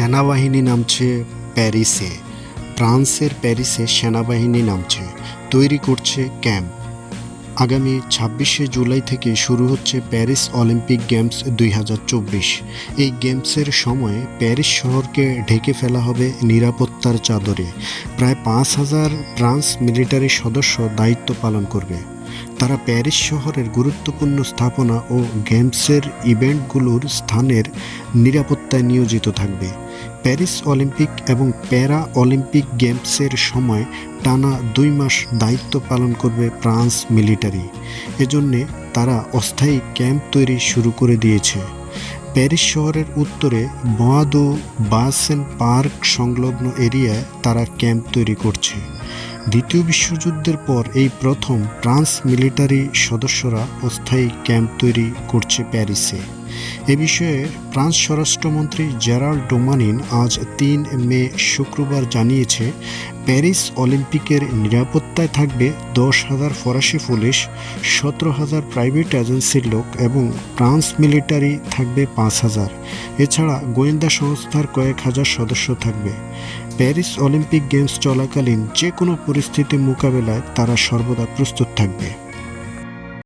সেনাবাহিনী নামছে প্যারিসে। ফ্রান্সের প্যারিসে সেনাবাহিনী নামছে। তৈরি করছে ক্যাম্প। আগামী ছাব্বিশে জুলাই থেকে শুরু হচ্ছে প্যারিস অলিম্পিক গেমস দুই হাজার চব্বিশ। এই গেমসের সময়ে প্যারিস শহরকে ঢেকে ফেলা হবে নিরাপত্তার চাদরে। প্রায় পাঁচ হাজার ফ্রান্স মিলিটারি সদস্য দায়িত্ব পালন করবে। তারা প্যারিস শহরের গুরুত্বপূর্ণ স্থাপনা ও গেমসের ইভেন্টগুলোর স্থানের নিরাপত্তায় নিয়োজিত থাকবে। প্যারিস অলিম্পিক এবং প্যারা অলিম্পিক গেমসের সময় টানা দুই মাস দায়িত্ব পালন করবে ফ্রান্স মিলিটারি। এজন্যে তারা অস্থায়ী ক্যাম্প তৈরি শুরু করে দিয়েছে। প্যারিস শহরের উত্তরে বোয়াদো বাসেন পার্ক সংলগ্ন এরিয়ায় তারা ক্যাম্প তৈরি করছে। দ্বিতীয় বিশ্বযুদ্ধের পর এই প্রথম ফ্রান্স মিলিটারি সদস্যরা অস্থায়ী ক্যাম্প তৈরি করছে প্যারিসে। এ বিষয়ে ফ্রান্স স্বরাষ্ট্রমন্ত্রী জেরাল্ড ডোমানিন আজ তিন মে শুক্রবার জানিয়েছে, প্যারিস অলিম্পিকের নিরাপত্তায় থাকবে দশ হাজার ফরাসি পুলিশ, সতেরো হাজার প্রাইভেট এজেন্সির লোক এবং ফ্রান্স মিলিটারি থাকবে পাঁচ হাজার। এছাড়া গোয়েন্দা সংস্থার কয়েক হাজার সদস্য থাকবে। প্যারিস অলিম্পিক গেমস চলাকালীন যে কোনো পরিস্থিতি মোকাবেলায় তারা সর্বদা প্রস্তুত থাকবে।